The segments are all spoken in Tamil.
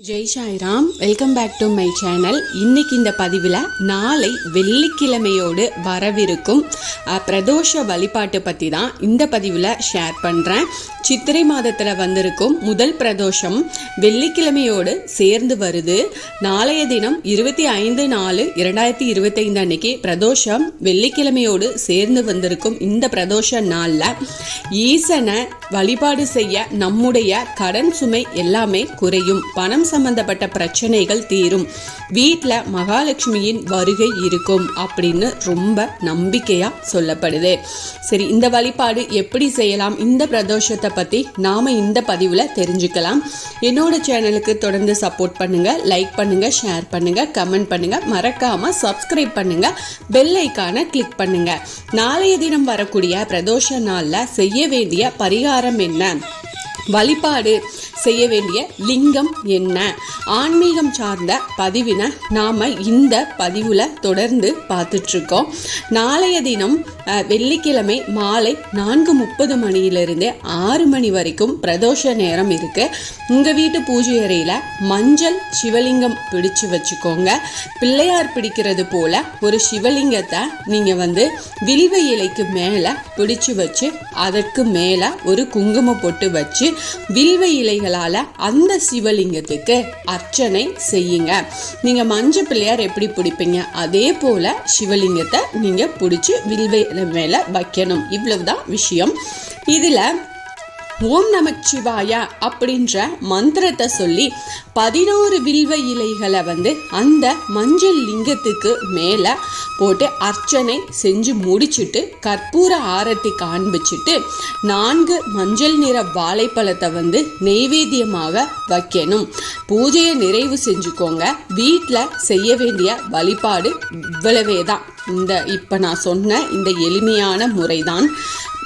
Jai Sairam welcome back to my channel இன்னைக்கு இந்த பதிவில் நாளை வெள்ளிக்கிழமையோடு வரவிருக்கும் பிரதோஷ வழிபாட்டு பற்றி தான் இந்த பதிவில் ஷேர் பண்ணுறேன் சித்திரை மாதத்தில் வந்திருக்கும் முதல் பிரதோஷம் வெள்ளிக்கிழமையோடு சேர்ந்து வருது. நாளைய தினம் இருபத்தி ஐந்து நாலு இரண்டாயிரத்தி இருபத்தைந்து அன்னைக்கு பிரதோஷம் வெள்ளிக்கிழமையோடு சேர்ந்து வந்திருக்கும் இந்த பிரதோஷ நாளில் ஈசனை வழிபாடு செய்ய நம்முடைய கடன் சுமை எல்லாமே குறையும். பணம் சம்பந்தப்பட்ட பிரச்சனைகள் தீரும். வீட்டில் மகாலட்சுமியின் வருகை இருக்கும் அப்படின்னு ரொம்ப நம்பிக்கையாக சொல்லப்படுது. சரி இந்த வழிபாடு எப்படி செய்யலாம்? இந்த பிரதோஷத்தை பற்றி நாம் இந்த பதிவில் தெரிஞ்சுக்கலாம். என்னோட சேனலுக்கு தொடர்ந்து சப்போர்ட் பண்ணுங்கள் லைக் பண்ணுங்கள் ஷேர் பண்ணுங்கள் கமெண்ட் பண்ணுங்க. மறக்காமல் சப்ஸ்கிரைப் பண்ணுங்கள் பெல் ஐக்கானை கிளிக் பண்ணுங்கள் நாளைய தினம் வரக்கூடிய பிரதோஷ நாளில் செய்ய வேண்டிய பரிகாரம் என்ன? வழிபாடு. செய்ய வேண்டிய லிங்கம் என்ன? ஆன்மீகம் சார்ந்த பதிவினை நாம் இந்த பதிவில் தொடர்ந்து பார்த்துட்ருக்கோம். நாளைய தினம் வெள்ளிக்கிழமை மாலை நான்கு முப்பது மணியிலிருந்து ஆறு மணி வரைக்கும் பிரதோஷ நேரம் இருக்கு. உங்கள் வீட்டு பூஜை அறையில் மஞ்சள் சிவலிங்கம் பிடிச்சு வச்சுக்கோங்க. பிள்ளையார் பிடிக்கிறது போல் ஒரு சிவலிங்கத்தை நீங்கள் வந்து வில்வ இலைக்கு மேலே பிடிச்சு வச்சு அதற்கு மேலே ஒரு குங்கும பொட்டு வச்சு வில்வ இலைகளால் அந்த சிவலிங்கத்துக்கு அர்ச்சனை செய்யுங்க. நீங்கள் மஞ்சள் பிள்ளையார் எப்படி பிடிப்பீங்க? அதே போல் சிவலிங்கத்தை நீங்கள் பிடிச்சி வில்வ மேலே வைக்கணும். இவ்வளவுதான் விஷயம். இதில் ஓம் நமச்சிவாயா அப்படின்ற மந்திரத்தை சொல்லி பதினோரு வில்வ இலைகளை வந்து அந்த மஞ்சள் லிங்கத்துக்கு மேலே போட்டு அர்ச்சனை செஞ்சு முடிச்சிட்டு கற்பூர ஆரத்தி காண்பிச்சிட்டு நான்கு மஞ்சள் நிற வாழைப்பழத்தை வந்து நெய்வேத்தியமாக வைக்கணும். பூஜையை நிறைவு செஞ்சுக்கோங்க. வீட்டில் செய்ய வேண்டிய வழிபாடு இவ்வளவே தான் இந்த இப்போ நான் சொன்ன இந்த எளிமையான முறைதான்.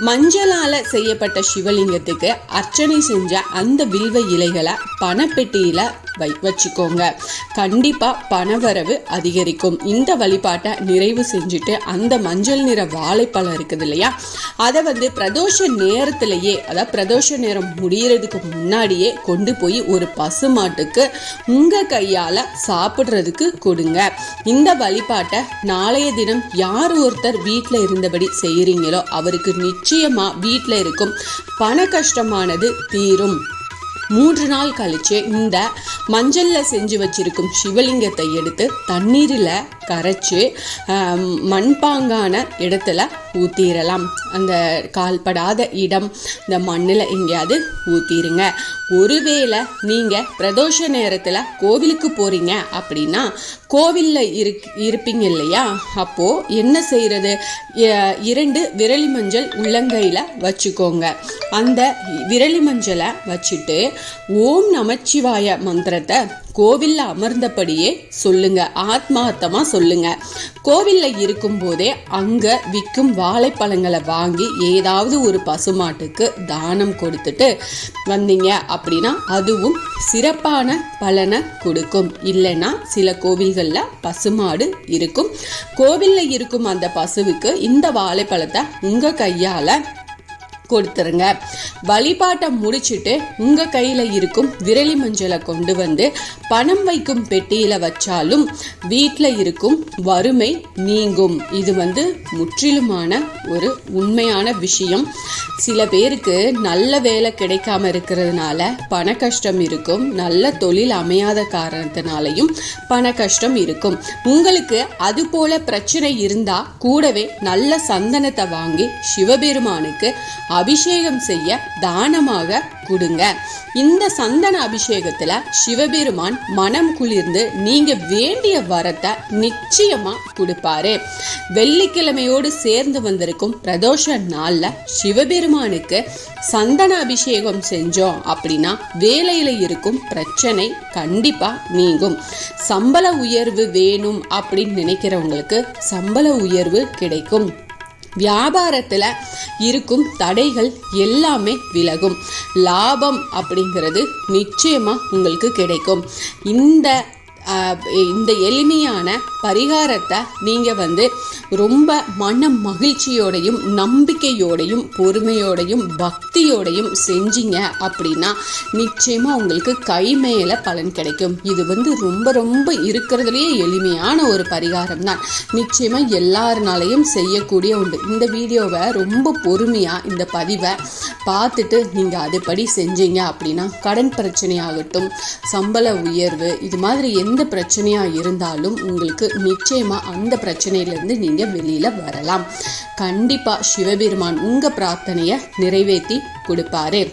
மஞ்சளால் செய்யப்பட்ட சிவலிங்கத்துக்கு அர்ச்சனை செஞ்ச அந்த வில்வ இலைகளை பணப்பெட்டியில் வை வச்சுக்கோங்க. கண்டிப்பாக பணவரவு அதிகரிக்கும். இந்த வழிபாட்டை நிறைவு செஞ்சுட்டு அந்த மஞ்சள் நிற வாழைப்பழம் இருக்குது இல்லையா? அதை வந்து பிரதோஷ நேரத்திலேயே அதாவது பிரதோஷ நேரம் முடியறதுக்கு முன்னாடியே கொண்டு போய் ஒரு பசுமாட்டுக்கு உங்கள் கையால் சாப்பிட்றதுக்கு கொடுங்க. இந்த வழிபாட்டை நாளைய தினம் யார் ஒருத்தர் வீட்டில் இருந்தபடி செய்கிறீங்களோ அவருக்கு நிச்சயமாக வீட்டில் இருக்கும். பண கஷ்டமானது தீரும். மூன்று நாள் கழிச்சு இந்த மஞ்சளில் செஞ்சு வச்சிருக்கும் சிவலிங்கத்தை எடுத்து தண்ணீரில் கரைச்சு மண்பாங்கான இடத்துல ஊற்றிடலாம் அந்த கால்படாத இடம் இந்த மண்ணில் எங்கேயாவது ஊற்றிருங்க ஒருவேளை நீங்கள் பிரதோஷ நேரத்தில் கோவிலுக்கு போகிறீங்க அப்படின்னா கோவிலில் இருக் இருப்பீங்க இல்லையா? அப்போது என்ன செய்கிறது இரண்டு விரலி மஞ்சள் உள்ளங்கையில் வச்சுக்கோங்க. அந்த விரலி மஞ்சளை வச்சுட்டு ஓம் நமச்சிவாய மந்திரத்தை கோவிலில் அமர்ந்தபடியே சொல்லுங்க ஆத்மார்த்தமாக சொல்லுங்க. கோவிலில் இருக்கும்போதே அங்கே விற்கும் வாழைப்பழங்களை வாங்கி ஏதாவது ஒரு பசுமாட்டுக்கு தானம் கொடுத்துட்டு வந்தீங்க அப்படின்னா அதுவும் சிறப்பான பலனை கொடுக்கும். இல்லைன்னா சில கோவில்களில் பசுமாடு இருக்கும். கோவிலில் இருக்கும் அந்த பசுவுக்கு இந்த வாழைப்பழத்தை உங்கள் கையால் கொடுத்துருங்க. வழிபாட்டை முடிச்சிட்டு உங்கள் கையில் இருக்கும் விரலி மஞ்சளை கொண்டு வந்து பணம் வைக்கும் பெட்டியில் வச்சாலும் வீட்டில் இருக்கும் வறுமை நீங்கும். இது வந்து முற்றிலுமான ஒரு உண்மையான விஷயம். சில பேருக்கு நல்ல வேலை கிடைக்காம இருக்கிறதுனால பண கஷ்டம் இருக்கும். நல்ல தொழில் அமையாத காரணத்தினாலையும் பண கஷ்டம் இருக்கும். உங்களுக்கு அது போல பிரச்சனை இருந்தா கூடவே நல்ல சந்தனத்தை வாங்கி சிவபெருமானுக்கு அபிஷேகம் செய்ய தானமாக கொடுங்க. இந்த சந்தன அபிஷேகத்துல சிவபெருமான் மனம் குளிர்ந்து நீங்க வேண்டிய வரத்தை நிச்சயமா கொடுப்பாரு. வெள்ளிக்கிழமையோடு சேர்ந்து வந்திருக்கும் பிரதோஷ நாள்ல சிவபெருமானுக்கு சந்தன அபிஷேகம் செஞ்சோம் அப்படின்னா வேலையில இருக்கும் பிரச்சனை கண்டிப்பா நீங்கும். சம்பள உயர்வு வேணும் அப்படின்னு நினைக்கிறவங்களுக்கு சம்பள உயர்வு கிடைக்கும். வியாபாரத்தில் இருக்கும் தடைகள் எல்லாமே விலகும். லாபம் அப்படிங்கிறது நிச்சயமாக உங்களுக்கு கிடைக்கும். இந்த இந்த எளிமையான பரிகாரத்தை நீங்கள் வந்து ரொம்ப மன மகிழ்ச்சியோடையும் நம்பிக்கையோடையும் பொறுமையோடையும் பக்தியோடையும் செஞ்சீங்க அப்படின்னா நிச்சயமாக உங்களுக்கு கை மேலே பலன் கிடைக்கும். இது வந்து ரொம்ப ரொம்ப இருக்கிறதுலையே எளிமையான ஒரு பரிகாரம் தான் நிச்சயமாக எல்லாருனாலையும் செய்யக்கூடிய உண்டு. இந்த வீடியோவை ரொம்ப பொறுமையாக இந்த பதிவை பார்த்துட்டு நீங்கள் அதுபடி செஞ்சீங்க அப்படின்னா கடன் பிரச்சனையாகட்டும் சம்பள உயர்வு இது மாதிரி எந்த பிரச்சனையாக இருந்தாலும் உங்களுக்கு நிச்சயமாக அந்த பிரச்சனையிலேருந்து நீங்கள் வெளியில் வரலாம். கண்டிப்பாக சிவபெருமான் உங்கள் பிரார்த்தனையை நிறைவேற்றி கொடுப்பாரு.